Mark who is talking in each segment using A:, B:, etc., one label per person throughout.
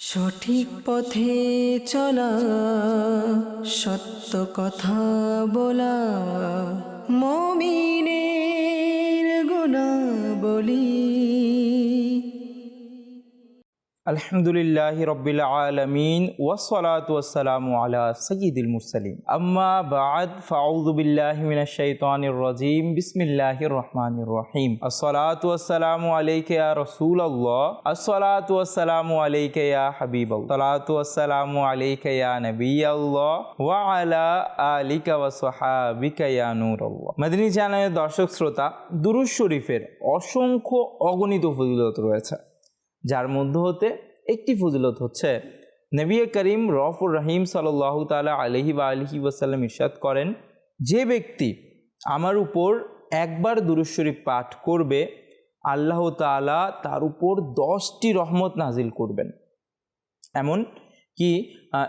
A: সঠিক পথে চলা সত্য কথা বলা মমিনের গুণা বলি
B: আলহামদুলিল্লাহ রবিল আলমিন ওসলাত ওসালাম আলা সঈদুল মুরসালিম আম্মা বিসমিল্লাহির রহমানির রহিম। আসসালাতু ওয়াসসালামু আলাইকা ইয়া রাসূলুল্লাহ, আসসালাতু ওয়াসসালামু আলাইকা ইয়া হাবিবাল্লাহ, আসসালাতু ওয়াসসালামু আলাইকা নবিয়াল্লাহ, ওয়া আলা আলিকা মদিনী চ্যানেলের দর্শক শ্রোতা দুরুজ শরীফের অসংখ্য অগণিত ফজিলত রয়েছে। যার মধ্য হতে একটি ফজিলত হচ্ছে। নবী করিম রফুর রহিম সাল্লাহ তালা আলহি বা আলহি ওয়াসাল্লাম ইরশাদ করেন, যে ব্যক্তি আমার উপর একবার দুরুজ শরীফ পাঠ করবে, আল্লাহ তালা তার উপর দশটি রহমত নাজিল করবেন। এমন কি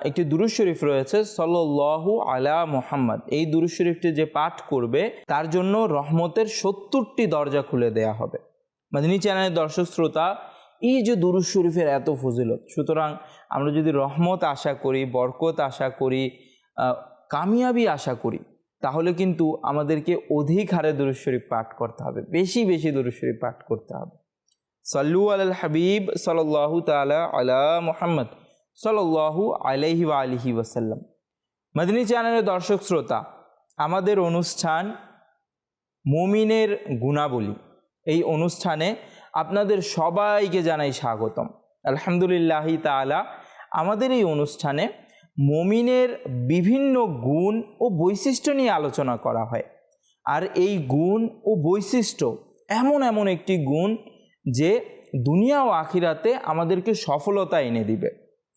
B: একটি দুরুজ শরীফ রয়েছে সল্লাহু আলা মোহাম্মদ। এই দুরুজ শরীফটি যে পাঠ করবে, তার জন্য রহমতের সত্তরটি দরজা খুলে দেয়া হবে। মাদিনী চ্যানেলের দর্শক শ্রোতা এই যে দুরুজ শরীফের এত ফজিলত, সুতরাং আমরা যদি রহমত আশা করি, বরকত আশা করি কামিয়াবি আশা করি, তাহলে কিন্তু আমাদেরকে অধিক হারে দুরুজ শরীফ পাঠ করতে হবে, বেশি বেশি দুরুজ শরীফ পাঠ করতে হবে। সাল্লু আল হাবিব সাল্লাহ তালা আলা মুহাম্মদ সাল্লাহু আলাইহি ওয়া আলিহি ওয়াসাল্লাম। মদিনী চ্যানেলের দর্শক শ্রোতা, আমাদের অনুষ্ঠান মুমিনের গুণাবলী, এই অনুষ্ঠানে আপনাদের সবাইকে জানাই স্বাগতম। আলহামদুলিল্লাহি তাআলা, আমাদের এই অনুষ্ঠানে মমিনের বিভিন্ন গুণ ও বৈশিষ্ট্য নিয়ে আলোচনা করা হয়। আর এই গুণ ও বৈশিষ্ট্য এমন এমন একটি গুণ যে দুনিয়া ও আখিরাতে আমাদেরকে সফলতা এনে দিবে।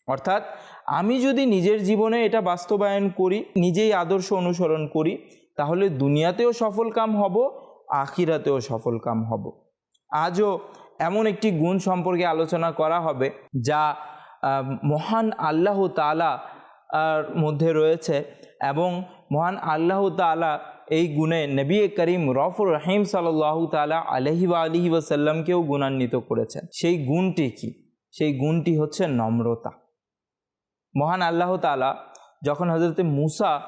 B: অর্থাৎ আমি যদি নিজের জীবনে এটা বাস্তবায়ন করি, নিজেই আদর্শ অনুসরণ করি, তাহলে দুনিয়াতেও সফল কাম হব, আখিরাতেও সফল কাম হব। আজও এমন একটি গুণ সম্পর্কে আলোচনা করা হবে যা মহান আল্লাহ তালা মধ্যে রয়েছে এবং মহান আল্লাহ তালা এই গুণে নবী করিম রফুর রহিম সাল্লাহ তালা আলহি বা আলহি ওসাল্লামকেও গুণান্বিত করেছেন। সেই গুণটি কি? সেই গুণটি হচ্ছে নম্রতা। মহান আল্লাহ তালা যখন হজরত মুসা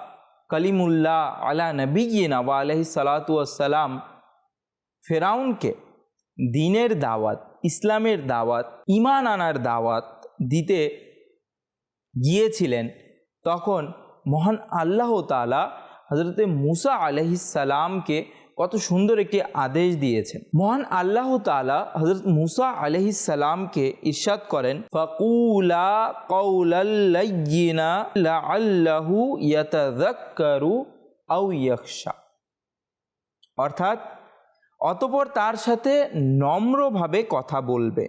B: কলিমুল্লাহ আলা নবীনা বা আলহি সালাতাম ফেরাউনকে দিনের দাওয়াত, ইসলামের দাওয়াত ইমান আনার দাওয়াত দিতে গিয়েছিলেন। তখন মহান আল্লাহ তালা হজরতে মুসা আলহিসাল্লামকে কত সুন্দর একটি আদেশ দিয়েছেন। মহান আল্লাহ তালা হজরত মুসা আলহিসাল্লামকে ইরশাদ করেন, ফকুলা আও ইয়াখশা। অর্থাৎ অতপর তার সাথে নম্রভাবে কথা বলবে।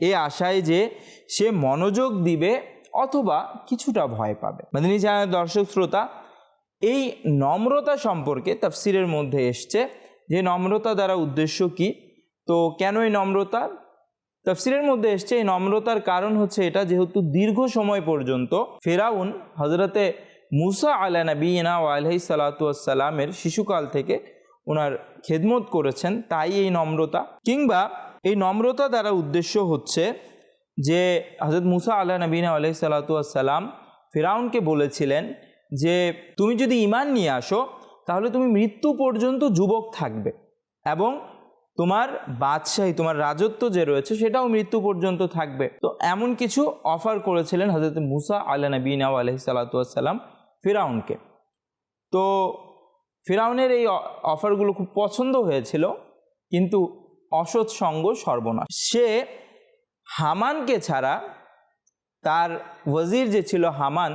B: এ আশায় যে সে মনোযোগ দিবে অথবা কিছুটা ভয় পাবে। মাদিনী চ্যানেলের দর্শক শ্রোতা, এই নম্রতা সম্পর্কে তাফসিরের মধ্যে এসছে যে নম্রতা দ্বারা উদ্দেশ্য কি? তো কেন এই নম্রতা? তাফসিরের মধ্যে এসছে এই নম্রতার কারণ হচ্ছে এটা যেহেতু দীর্ঘ সময় পর্যন্ত ফেরাউন হজরতে মুসা আলা নবীনা ও আলহি সালাতামের শিশুকাল থেকে ওনার খেদমত করেছেন, তাই এই নম্রতা। কিংবা এই নম্রতা দ্বারা উদ্দেশ্য হচ্ছে যে হজরত মুসা আল্লাহ নবীনা আলহি সালাতাম ফেরাউনকে বলেছিলেন যে, তুমি যদি ইমান নিয়ে আসো, তাহলে তুমি মৃত্যু পর্যন্ত যুবক থাকবে এবং তোমার বাদশাহী, তোমার রাজত্ব যে রয়েছে, সেটাও মৃত্যু পর্যন্ত থাকবে। তো এমন কিছু অফার করেছিলেন হজরত মুসা আল্লাহ নবীনা আলহি সালাতাম ফেরাউনকে। তো ফেরাউনের এই অফারগুলো খুব পছন্দ হয়েছিল, কিন্তু অসৎ সঙ্গ সর্বনাশ। সে হামানকে ছাড়া, তার ওয়াজির যে ছিল হামান,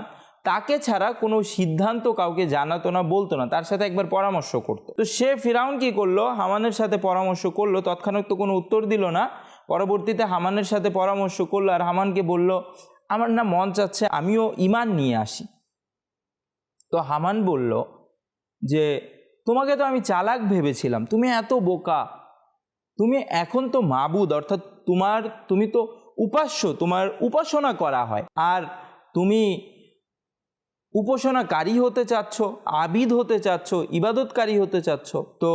B: তাকে ছাড়া কোনো সিদ্ধান্ত কাউকে জানাতো না, বলতো না, তার সাথে একবার পরামর্শ করতো। তো সে ফিরাউন কি করল? হামানের সাথে পরামর্শ করল, তৎক্ষণাৎ তো কোনো উত্তর দিল না। পরবর্তীতে হামানের সাথে পরামর্শ করল আর হামানকে বলল, আমার না মন চাচ্ছে আমিও ইমান নিয়ে আসি। তো হামান বলল যে তোমাকে তো আমি চালাক ভেবেছিলাম, তুমি এত বোকা। তুমি এখন তো মাবুদ, অর্থাৎ তোমার, তুমি তো উপাস্য, তোমার উপাসনা করা হয়। আর তুমি উপাসনাকারী হতে চাচ্ছ, আবিদ হতে চাচ্ছ, ইবাদতকারী হতে চাচ্ছ, তো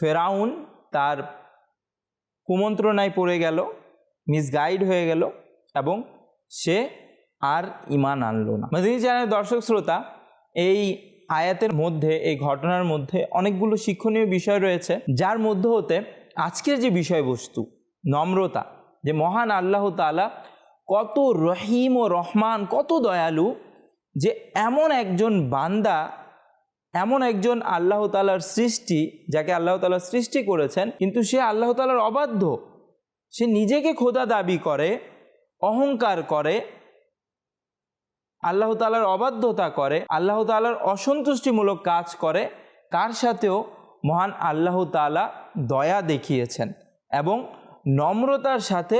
B: ফেরাউন তার কুমন্ত্রণায় পড়ে গেল, মিসগাইড হয়ে গেল, এবং সে আর ইমান আনলো না। মাদিনী চ্যানেলের দর্শক শ্রোতা এই আয়াতের মধ্যে, এই ঘটনার মধ্যে অনেকগুলো শিক্ষণীয় বিষয় রয়েছে, যার মধ্যে হতে আজকের যে বিষয়বস্তু, নম্রতা, যে মহান আল্লাহ তাআলা কত রহিম ও রহমান, কত দয়ালু যে এমন একজন বান্দা, এমন একজন আল্লাহ তালার সৃষ্টি, যাকে আল্লাহ তালা সৃষ্টি করেছেন, কিন্তু সে আল্লাহ তালার অবাধ্য। সে নিজেকে খোদা দাবি করে, অহংকার করে আল্লাহ তালার অবাধ্যতা করে, আল্লাহ তালার অসন্তুষ্টিমূলক কাজ করে কার সাথেও মহান আল্লাহ তালা দয়া দেখিয়েছেন এবং নম্রতার সাথে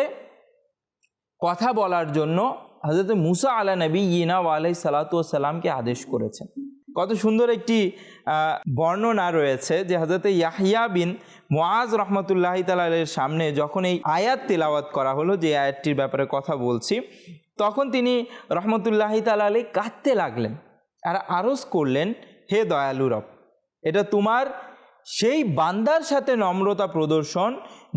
B: কথা বলার জন্য হজরত মুসা আলা নবী ইনা আলাই সালাতামকে আদেশ করেছেন। কত সুন্দর একটি বর্ণনা রয়েছে যে হজরত ইয়াহিয়া বিন মোয়াজ রহমতুল্লাহ তালের সামনে যখন এই আয়াত তেলাওয়াত করা হলো, যে আয়াতটির ব্যাপারে কথা বলছি তখন তিনি রহমতুল্লাহ তালা কাঁদতে লাগলেন। আর আরজ করলেন, হে দয়ালু রব, এটা তোমার সেই বান্দার সাথে নম্রতা প্রদর্শন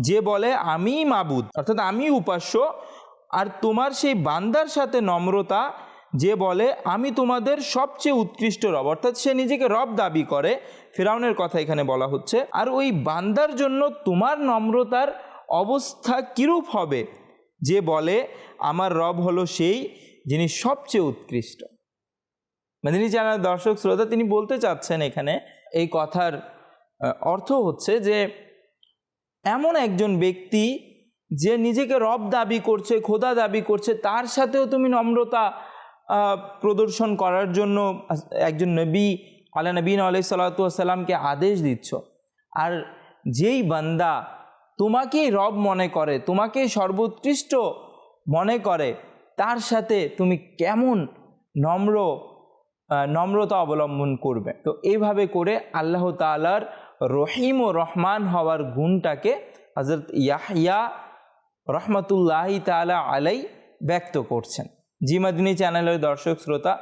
B: যে বলে, আমি মাবুদ, অর্থাৎ আমি উপাস্য, আর তোমার সেই বান্দার সাথে নম্রতা যে বলে, আমি তোমাদের সবচেয়ে উৎকৃষ্ট রব, অর্থাৎ সে নিজেকে রব দাবি করে, ফেরাউনের কথা এখানে বলা হচ্ছে। আর ওই বান্দার জন্য তোমার নম্রতার অবস্থা কিরূপ হবে? যে বলে, আমার রব হলো সেই যিনি সবচেয়ে উৎকৃষ্ট। মেদিনী চ্যানেল দর্শক শ্রোতা, তিনি বলতে চাচ্ছেন এখানে, এই কথার অর্থ হচ্ছে যে, এমন একজন ব্যক্তি যে নিজেকে রব দাবি করছে, খোদা দাবি করছে, তার সাথেও তুমি নম্রতা প্রদর্শন করার জন্য একজন নবী আল্লাহ নবীন আলাই সাল্লাতামকে আদেশ দিচ্ছ। আর যেই বান্দা তোমাকেই রব মনে করে, তোমাকেই সর্বোৎকৃষ্ট মনে করে, তার সাথে তুমি কেমন নম্র নম্রতা অবলম্বন করবে? তো এইভাবে করে আল্লাহ তালার রহিম ও রহমান হওয়ার গুণটাকে হজরত ইয়াহিয়া রহমতুল্লাহি তালা আলাই ব্যক্ত করছেন। জিমাদিনী চ্যানেলের দর্শক শ্রোতা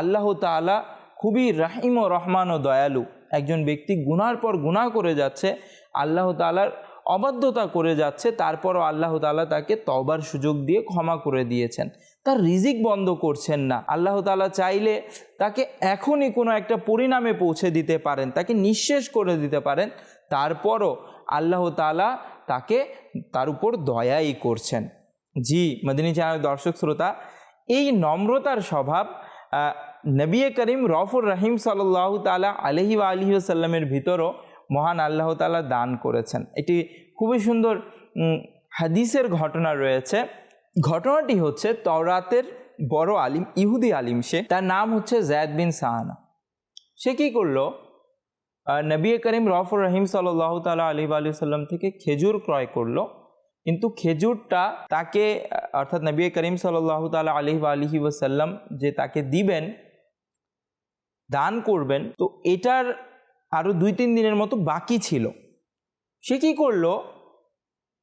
B: আল্লাহ তালা খুবই রাহিম ও রহমান ও দয়ালু। একজন ব্যক্তি গুনার পর গুনাহ করে যাচ্ছে, আল্লাহ তালার অবাধ্যতা করে যাচ্ছে, তারপরও আল্লাহ তালা তাকে তবার সুযোগ দিয়ে ক্ষমা করে দিয়েছেন। তার রিজিক বন্ধ করছেন না। আল্লাহ তালা চাইলে তাকে এখনই কোনো একটা পরিণামে পৌঁছে দিতে পারেন, তাকে নিঃশেষ করে দিতে পারেন, তারপরও আল্লাহ তালা তাকে তার উপর দয়াই করছেন। জি, মদিনী চ্যানেল দর্শক শ্রোতা, এই নম্রতার স্বভাব নবী করিম রফুর রহিম সাল্লাহ তালা আলহি আলহি সাল্লামের ভিতরও মহান আল্লাহ তালা দান করেছেন। এটি খুবই সুন্দর হাদিসের ঘটনা রয়েছে। ঘটনাটি হচ্ছে তওরাতের বড় আলিম, ইহুদি আলিম সে, তার নাম হচ্ছে জায়দ বিন সাহানা। সে কী করল? নবী করিম রফর রহিম সাল্লাহ তালা আলী আলী সাল্লাম থেকে খেজুর ক্রয় করল। কিন্তু খেজুরটা তাকে, অর্থাৎ নবী করিম সাল্লাহ তালা আলী আলহি ওসাল্লাম যে তাকে দিবেন, দান করবেন, তো এটার আরও দুই তিন দিনের মতো বাকি ছিল। সে কি করল?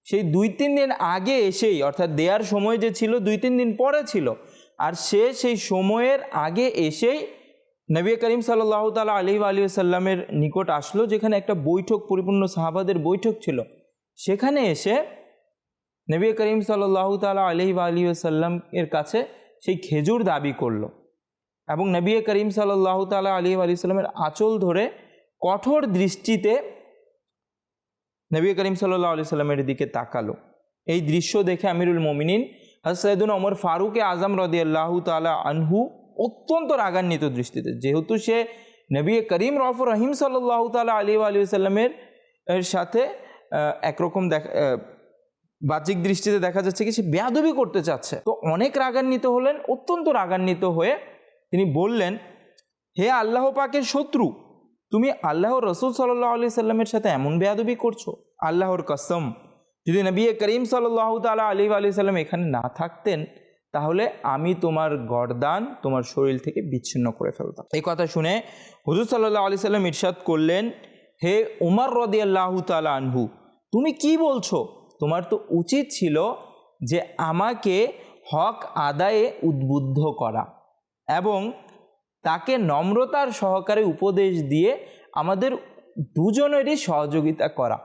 B: সেই দুই তিন দিন আগে এসেই, অর্থাৎ দেওয়ার সময় যে ছিল, দুই তিন দিন পরে ছিল। আর সে সেই সময়ের আগে এসেই নবী করিম সাল্লাহ তালা আলী আলী সাল্লামের নিকট আসলো, যেখানে একটা বৈঠক, পরিপূর্ণ সাহাবাদের বৈঠক ছিল। সেখানে এসে নবী করিম সাল্লাহ তালা আলহি আলী সাল্লাম এর কাছে সেই খেজুর দাবি করল। এবং নবী করিম সাল্লাহ তালা আলী আলী সাল্লামের আঁচল ধরে কঠোর দৃষ্টিতে নবী করিম সাল্লাহ আলি সাল্লামের দিকে তাকালো। এই দৃশ্য দেখে আমিরুল মোমিনিন সৈয়দুল ওমর ফারুকে আজম রদি আল্লাহ তালা আনহু অত্যন্ত রাগান্বিত দৃষ্টিতে, যেহেতু সে নবী করিম রফ রহিম সাল্লাহ তালা আলী আলী সাল্লামের সাথে একরকম দেখা বাহ্যিক দৃষ্টিতে দেখা যাচ্ছে কি সে বেয়াদবি করতে চাচ্ছে। তো অনেক রাগান্বিত হলেন, অত্যন্ত রাগান্বিত হয়ে তিনি বললেন, হে আল্লাহ পাকের শত্রু তুমি আল্লাহর রসুল সাল্লাহ আলি সাল্লামের সাথে এমন বেয়াদবি করছ? আল্লাহর কসম। যদি নবী করিম সাল্লাহ তালা আলী আলি সাল্লাম এখানে না থাকতেন, তাহলে আমি তোমার গরদান তোমার শরীর থেকে বিচ্ছিন্ন করে ফেলতাম। এই কথা শুনে হুজুর সাল্লাহ আলি সাল্লাম ইরশাদ করলেন, হে উমর রদি আল্লাহ তালা আনহু, তুমি কি বলছো? তোমার তো উচিত ছিল যে আমাকে হক আদায়ে উদ্বুদ্ধ করা এবং তাকে নম্রতার সহকারে উপদেশ দিয়ে আমাদের দুজনেরই সহযোগিতা করা।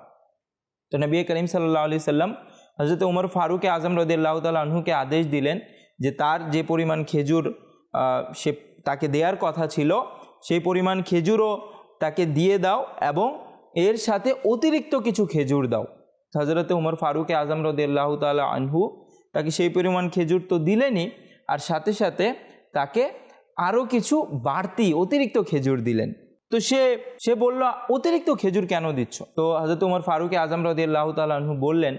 B: তো নবী করিম সাল্লাহ আলি সাল্লাম হজরত উমর ফারুক আজম রদিল্লাহ তাল আনহুকে আদেশ দিলেন যে তার যে পরিমাণ খেজুর সে তাকে দেওয়ার কথা ছিল, সেই পরিমাণ খেজুরও তাকে দিয়ে দাও এবং এর সাথে অতিরিক্ত কিছু খেজুর দাও। হজরত উমর ফারুক আজম রদিল্লাহ তাল আনহু তাকে সেই পরিমাণ খেজুর তো দিলেনই, আর সাথে সাথে তাকে আরও কিছু বাড়তি অতিরিক্ত খেজুর দিলেন। তো সে সে বলল, অতিরিক্ত খেজুর কেন দিচ্ছ? তো হজরত উমর ফারুক আজম রদিয়াল্লাহ তালু বললেন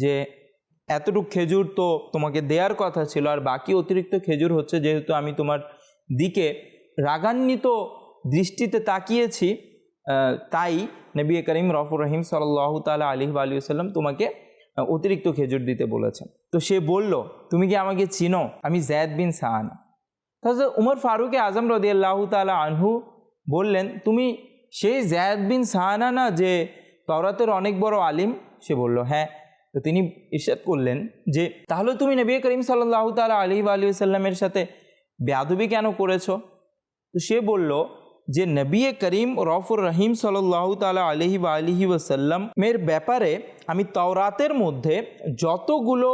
B: যে, এতটুকু খেজুর তো তোমাকে দেওয়ার কথা ছিল, আর বাকি অতিরিক্ত খেজুর হচ্ছে যেহেতু আমি তোমার দিকে রাগান্বিত দৃষ্টিতে তাকিয়েছি তাই নবী করিম রফুর রহিম সাল্লাহ তালা আলী আলী সাল্লাম তোমাকে অতিরিক্ত খেজুর দিতে বলেছেন। তো সে বলল, তুমি কি আমাকে চিনো? আমি জয়দ বিন সাহানা তাহলে উমর ফারুক আজম রদিয়াল্লাহ তালা আনহু বললেন, তুমি সেই জায়দ বিন সাহানা না যে তওরাতের অনেক বড় আলিম? সে বলল হ্যাঁ। তো তিনি ইরশাদ করলেন যে, তাহলে তুমি নবী করিম সাল্লাহ তালা আলী আলী সাল্লামের সাথে বেয়াদবি কেন করেছ? তো সে বলল যে, নবী করিম রফুর রহিম সাল্লাহ তালা আলহি বা আলহি ওসাল্লামের ব্যাপারে আমি তওরাতের মধ্যে যতগুলো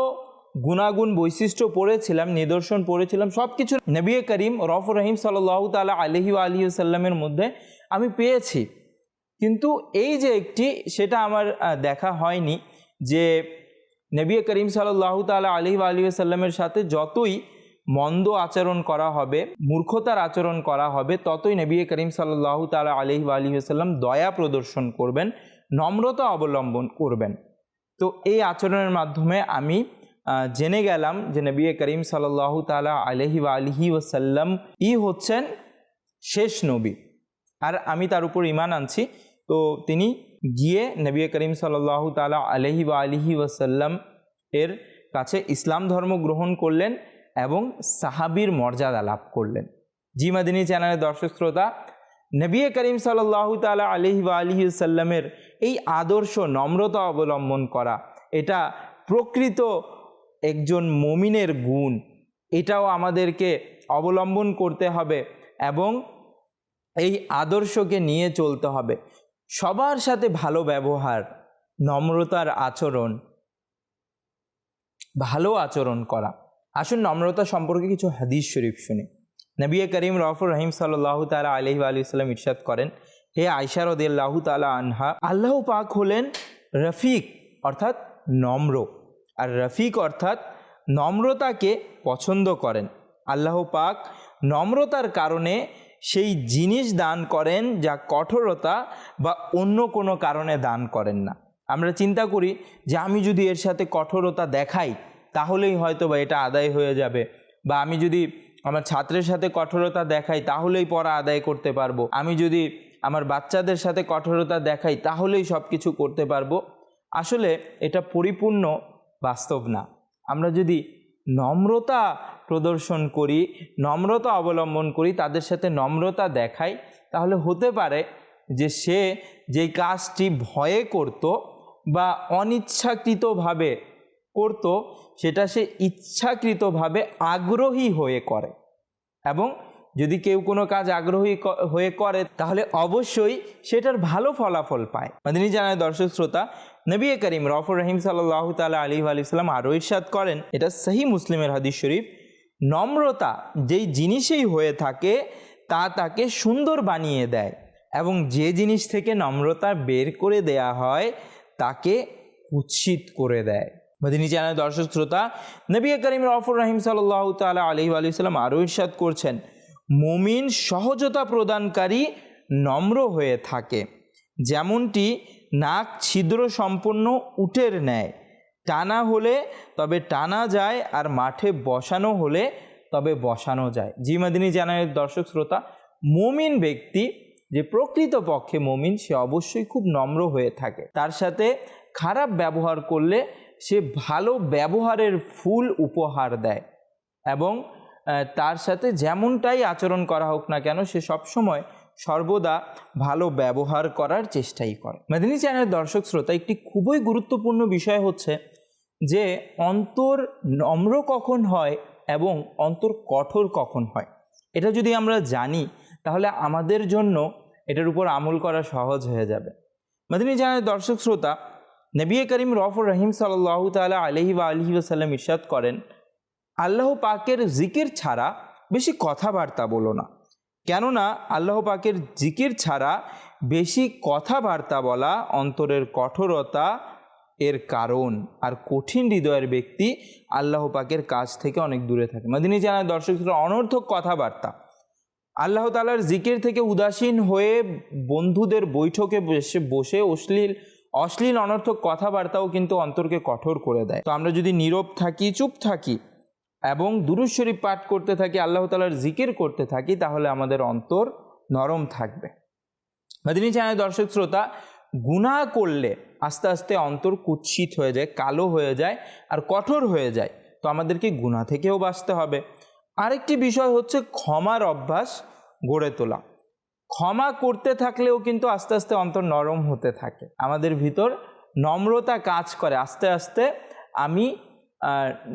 B: গুণাগুণ বৈশিষ্ট্য পড়েছিলাম, নিদর্শন পড়েছিলাম সব কিছু নবী করিম রফ রহিম সাল্লাহ তালা আলহি আলহি সাল্লামের মধ্যে আমি পেয়েছি। কিন্তু এই যে একটি, সেটা আমার দেখা হয়নি যে নবী করিম সাল্লাহ তালা আলহি আলী সাল্লামের সাথে যতই মন্দ আচরণ করা হবে, মূর্খতার আচরণ করা হবে, ততই নবী করিম সাল্লাহ তালা আলহি আলী সাল্লাম দয়া প্রদর্শন করবেন, নম্রতা অবলম্বন করবেন। তো এই আচরণের মাধ্যমে আমি জেনে গেলাম যে নবী করিম সাল্লাহ তালা আলহি আলহি ওসাল্লাম ই হচ্ছেন শেষ নবী। আর আমি তার উপর ইমান আনছি। তো তিনি গিয়ে নবী করিম সাল্লাহ তালা আলহি বা আলহি ওসাল্লাম এর কাছে ইসলাম ধর্ম গ্রহণ করলেন এবং সাহাবির মর্যাদা লাভ করলেন। জি মাদিনী চ্যানেলের দর্শক শ্রোতা, নবী করিম সাল্লাহ তালা আলহি বা আলহি সাল্লামের এই আদর্শ নম্রতা অবলম্বন করা, এটা প্রকৃত একজন মমিনের গুণ, এটাও আমাদেরকে অবলম্বন করতে হবে এবং এই আদর্শকে নিয়ে চলতে হবে। সবার সাথে ভালো ব্যবহার, নম্রতার আচরণ, ভালো আচরণ করা। আসুন নম্রতা সম্পর্কে কিছু হাদিস শরীফ শুনি। নবী করিম রফুর রহিম সাল্লাহ তালা আলহি আলি সাল্লাম ইরশাদ করেন, হে আয়সা রদিয়াল্লাহু তালা আনহা, আল্লাহ পাক হলেন রফিক, অর্থাৎ নম্র। আর রফিক অর্থাৎ নম্রতাকে পছন্দ করেন। আল্লাহ পাক নম্রতার কারণে সেই জিনিস দান করেন যা কঠোরতা বা অন্য কোনো কারণে দান করেন না। আমরা চিন্তা করি যে আমি যদি এর সাথে কঠোরতা দেখাই, তাহলেই হয়তো বা এটা আদায় হয়ে যাবে। বা আমি যদি আমার ছাত্রের সাথে কঠোরতা দেখাই, তাহলেই পড়া আদায় করতে পারব। আমি যদি আমার বাচ্চাদের সাথে কঠোরতা দেখাই, তাহলেই সব কিছু করতে পারব। আসলে এটা পরিপূর্ণ বাস্তব না। আমরা যদি নম্রতা প্রদর্শন করি, নম্রতা অবলম্বন করি, তাদের সাথে নম্রতা দেখাই, তাহলে হতে পারে যে সে যেই কাজটি ভয়ে করত বা অনিচ্ছাকৃতভাবে করত, সেটা সে ইচ্ছাকৃতভাবে আগ্রহী হয়ে করে এবং যদি কেউ কোনো কাজ আগ্রহী হয়ে করে, তাহলে অবশ্যই সেটার ভালো ফলাফল পায়। মাদিনী জানায়, দর্শক শ্রোতা, নবী করিম রফর রহিম সাল্লাহ তালা আলী আলি সাল্লাম আরও ইরশাদ করেন, এটা সহি মুসলিমের হাদিস শরীফ, নম্রতা যেই জিনিসেই হয়ে থাকে, তা তাকে সুন্দর বানিয়ে দেয় এবং যে জিনিস থেকে নম্রতা বের করে দেয়া হয়, তাকে কুৎসিত করে দেয়। মদিনী চ্যানেল দর্শক শ্রোতা, নবী করিম রফুর রহিম সাল্লাহ তালা আলি আলি সাল্লাম আরও ইরশাদ করছেন মুমিন সহজতা প্রদানকারী নম্র হয়ে থাকে। যেমনটি নাক ছিদ্র সম্পন্ন উটের ন্যায়। টানা হলে তবে টানা যায় আর মাঠে বসানো হলে তবে বসানো যায়। জি মাদিনী চ্যানেলের দর্শক শ্রোতা, মমিন ব্যক্তি যে প্রকৃত পক্ষে মমিন, সে অবশ্যই খুব নম্র হয়ে থাকে। তার সাথে খারাপ ব্যবহার করলে সে ভালো ব্যবহারের ফুল উপহার দেয় এবং তার সাথে যেমনটাই আচরণ করা হোক না কেন, সে সবসময় সর্বদা ভালো ব্যবহার করার চেষ্টাই করে। মেদিনী চ্যানেলের দর্শক শ্রোতা, একটি খুবই গুরুত্বপূর্ণ বিষয় হচ্ছে যে, অন্তর নম্র কখন হয় এবং অন্তর কঠোর কখন হয়? এটা যদি আমরা জানি, তাহলে আমাদের জন্য এটার উপর আমল করা সহজ হয়ে যাবে। মেদিনী চ্যানেলের দর্শক শ্রোতা, নবী করিম রফুর রহিম সাল্লাহ তালা আলহি বা আলহি ওসাল্লাম ইরশাদ করেন আল্লাহ পাকের জিকির ছাড়া বেশি কথাবার্তা বলো না। কেননা আল্লাহ পাকের জিকির ছাড়া বেশি কথাবার্তা বলা অন্তরের কঠোরতা এর কারণ আর কঠিন হৃদয়ের ব্যক্তি আল্লাহ পাকের কাছ থেকে অনেক দূরে থাকে। মাদিনী জানায় দর্শক অনর্থক কথাবার্তা। আল্লাহ তালার জিকির থেকে উদাসীন হয়ে বন্ধুদের বৈঠকে বসে বসে অশ্লীল অশ্লীল, অনর্থক কথাবার্তাও কিন্তু অন্তরকে কঠোর করে দেয়। তো আমরা যদি নীরব থাকি, চুপ থাকি এবং দুরুজ শরীফ পাঠ করতে থাকি, আল্লাহ তালার জিকির করতে থাকি, তাহলে আমাদের অন্তর নরম থাকবে। মাদিনী চ্যানেল দর্শক শ্রোতা, গুনাহ করলে আস্তে আস্তে অন্তর কুৎসিত হয়ে যায়, কালো হয়ে যায় আর কঠোর হয়ে যায়। তো আমাদেরকে গুনাহ থেকেও বাঁচতে হবে। আরেকটি বিষয় হচ্ছে ক্ষমার অভ্যাস গড়ে তোলা। ক্ষমা করতে থাকলেও কিন্তু আস্তে আস্তে অন্তর নরম হতে থাকে। আমাদের ভিতর নম্রতা কাজ করে, আস্তে আস্তে আমি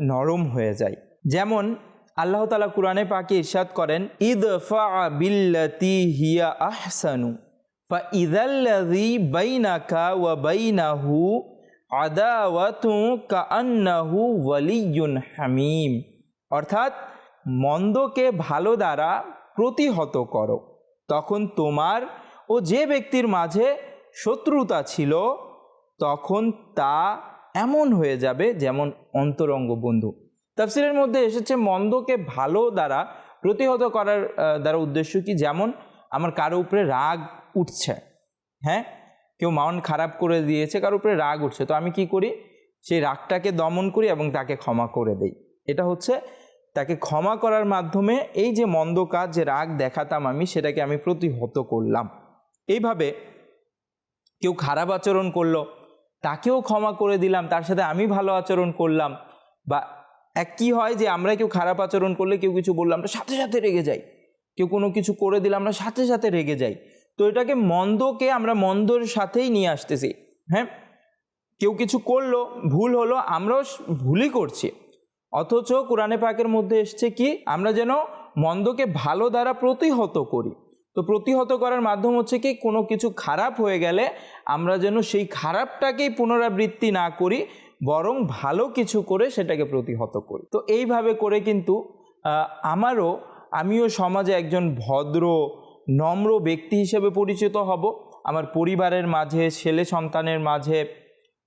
B: নরম হয়ে যাই। যেমন আল্লাহ তালা কোরআনে পাকে ইরশাদ করেন ঈদ বিল্লাতি হিয়া আহসানু ফা ওয়া হামীম। অর্থাৎ, মন্দকে ভালো দ্বারা প্রতিহত করো। তখন তোমার ও যে ব্যক্তির মাঝে শত্রুতা ছিল, তখন তা এমন হয়ে যাবে যেমন অন্তরঙ্গ বন্ধু তাফসিরের মধ্যে এসেছে মন্দকে ভালো দ্বারা প্রতিহত করার দ্বারা উদ্দেশ্য কি? যেমন আমার কারও উপরে রাগ উঠছে হ্যাঁ? কেউ মন খারাপ করে দিয়েছে, কারও উপরে রাগ উঠছে। তো আমি কি করি? সেই রাগটাকে দমন করি এবং তাকে ক্ষমা করে দেই। এটা হচ্ছে তাকে ক্ষমা করার মাধ্যমে এই যে মন্দ কাজ, যে রাগ দেখাতাম আমি, সেটাকে আমি প্রতিহত করলাম। এইভাবে কেউ খারাপ আচরণ করল, তাকেও ক্ষমা করে দিলাম, তার সাথে আমি ভালো আচরণ করলাম বা এক কী হয় যে আমরা কেউ খারাপ আচরণ করলে কেউ কিছু বললাম আমরা সাথে সাথে রেগে যাই। কেউ কোনো কিছু করে দিলে আমরা সাথে সাথে রেগে যাই। তো এটাকে মন্দকে আমরা মন্দর সাথেই নিয়ে আসতেছি হ্যাঁ? কেউ কিছু করল, ভুল হলো, আমরাও ভুলই করছি। অথচ কোরআনে পাকের মধ্যে এসছে কি, আমরা যেন মন্দকে ভালো দ্বারা প্রতিহত করি। তো প্রতিহত করার মাধ্যম হচ্ছে কি, কোনো কিছু খারাপ হয়ে গেলে আমরা যেন সেই খারাপটাকেই পুনরাবৃত্তি না করি বরং ভালো কিছু করে সেটাকে প্রতিহত করি। তো এইভাবে করে কিন্তু আমারও, আমিও সমাজে একজন ভদ্র, নম্র ব্যক্তি হিসেবে পরিচিত হব। আমার পরিবারের মাঝে, ছেলে সন্তানের মাঝে,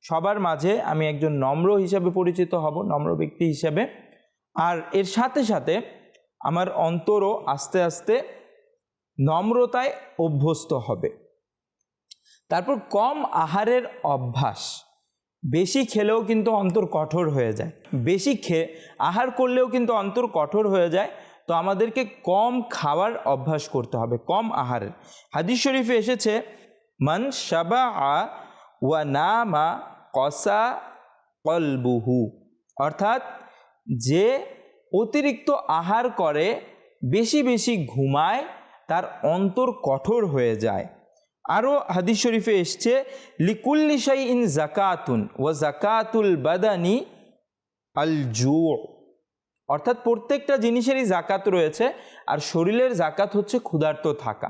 B: সবার মাঝে আমি একজন নম্র হিসেবে পরিচিত হব, নম্র ব্যক্তি হিসেবে। আর এর সাথে সাথে আমার অন্তরও আস্তে আস্তে নম্রতায় অভ্যস্ত হবে। তারপর কম আহারের অভ্যাস। বেশি খেলেও কিন্তু অন্তর কঠোর হয়ে যায়। বেশি খেয়ে আহার করলেও কিন্তু অন্তর কঠোর হয়ে যায়। তো আমাদেরকে কম খাওয়ার অভ্যাস করতে হবে, কম আহারের। হাদিস শরীফে এসেছে, মান সাবা আ ওয়া না মা কসা কলবুহু। অর্থাৎ যে অতিরিক্ত আহার করে, বেশি বেশি ঘুমায়, তার অন্তর কঠোর হয়ে যায়। আরও হাদিস শরীফে এসছে, লিকুল্লি শাই ইন জাকাতুন ও জাকাতুল বাদানি আল জু অর্থাৎ প্রত্যেকটা জিনিসেরই জাকাত রয়েছে, আর শরীরের জাকাত হচ্ছে ক্ষুধার্ত থাকা।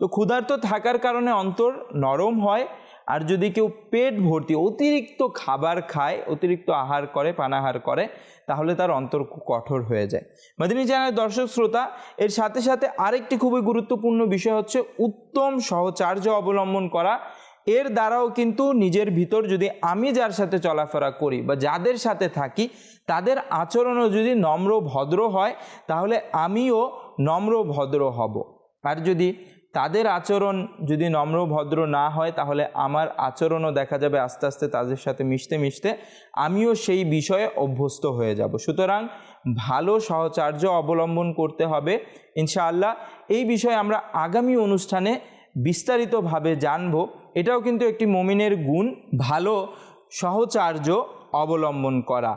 B: তো ক্ষুধার্ত থাকার কারণে অন্তর নরম হয় আর যদি কেউ পেট ভর্তি, অতিরিক্ত খাবার খায়, অতিরিক্ত আহার করে, পানাহার করে, তাহলে তার অন্তর কঠোর হয়ে যায়। মাদিনী জানার দর্শক শ্রোতা, এর সাথে সাথে আরেকটি খুবই গুরুত্বপূর্ণ বিষয় হচ্ছে উত্তম সহচার্য অবলম্বন করা। এর দ্বারাও কিন্তু নিজের ভিতর যদি আমি যার সাথে চলাফেরা করি বা যাদের সাথে থাকি, তাদের আচরণও যদি নম্র ভদ্র হয়, তাহলে আমিও নম্র ভদ্র হব। আর যদি তাদের আচরণ যদি নম্র, ভদ্র না হয়, তাহলে আমার আচরণও দেখা যাবে আস্তে আস্তে তাদের সাথে মিশতে মিশতে আমিও সেই বিষয়ে অভ্যস্ত হয়ে যাব। সুতরাং ভালো সহচার্য অবলম্বন করতে হবে। ইনশাআল্লাহ এই বিষয়ে আমরা আগামী অনুষ্ঠানে বিস্তারিতভাবে জানব। এটাও কিন্তু একটি মমিনের গুণ, ভালো সহচার্য অবলম্বন করা।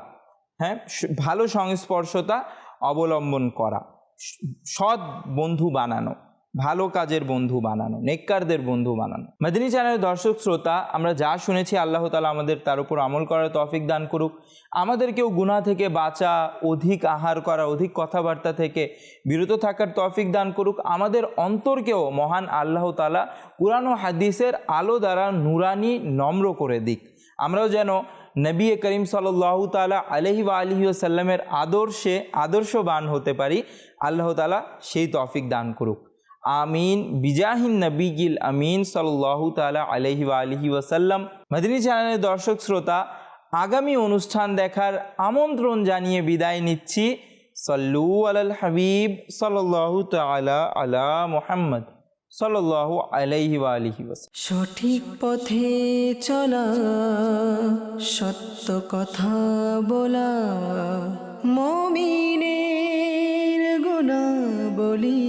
B: হ্যাঁ ভালো সংস্পর্শতা অবলম্বন করা। সৎ বন্ধু বানানো। ভালো কাজের বন্ধু বানানো, নেককারদের বন্ধু বানানো। মেদিনী চ্যানেলের দর্শক শ্রোতা, আমরা যা শুনেছি আল্লাহ তালা আমাদের তার উপর আমল করার তফিক দান করুক। আমাদেরকেও গুনাহ থেকে বাঁচা, অধিক আহার করা, অধিক কথাবার্তা থেকে বিরত থাকার তফিক দান করুক। আমাদের অন্তরকেও মহান আল্লাহ তালা কুরআন ও হাদিসের আলো দ্বারা নুরানি নম্র করে দিক। আমরাও যেন নবী করিম সাল্লাহ তালা আলহি বা আলহি সাল্লামের আদর্শে, আদর্শবান হতে পারি। আল্লাহ তালা সেই তৌফিক দান করুক। আমিন বিজাহিন নবী গিল আমিন সাল্লাহ তালা আলহি আলহি ওয়াসাল্লাম। মদিনী চ্যানেলের দর্শক শ্রোতা, আগামী অনুষ্ঠান দেখার আমন্ত্রণ জানিয়ে বিদায় নিচ্ছি। সল্লু আলাল হাবিব সাল্লাহ তালা আলা মোহাম্মদ সাল্লাহ আলিহি ওয়াসাল্লাম।
A: সঠিক পথে চলা, সত্য কথা বলা, মমিনের গুণা বলি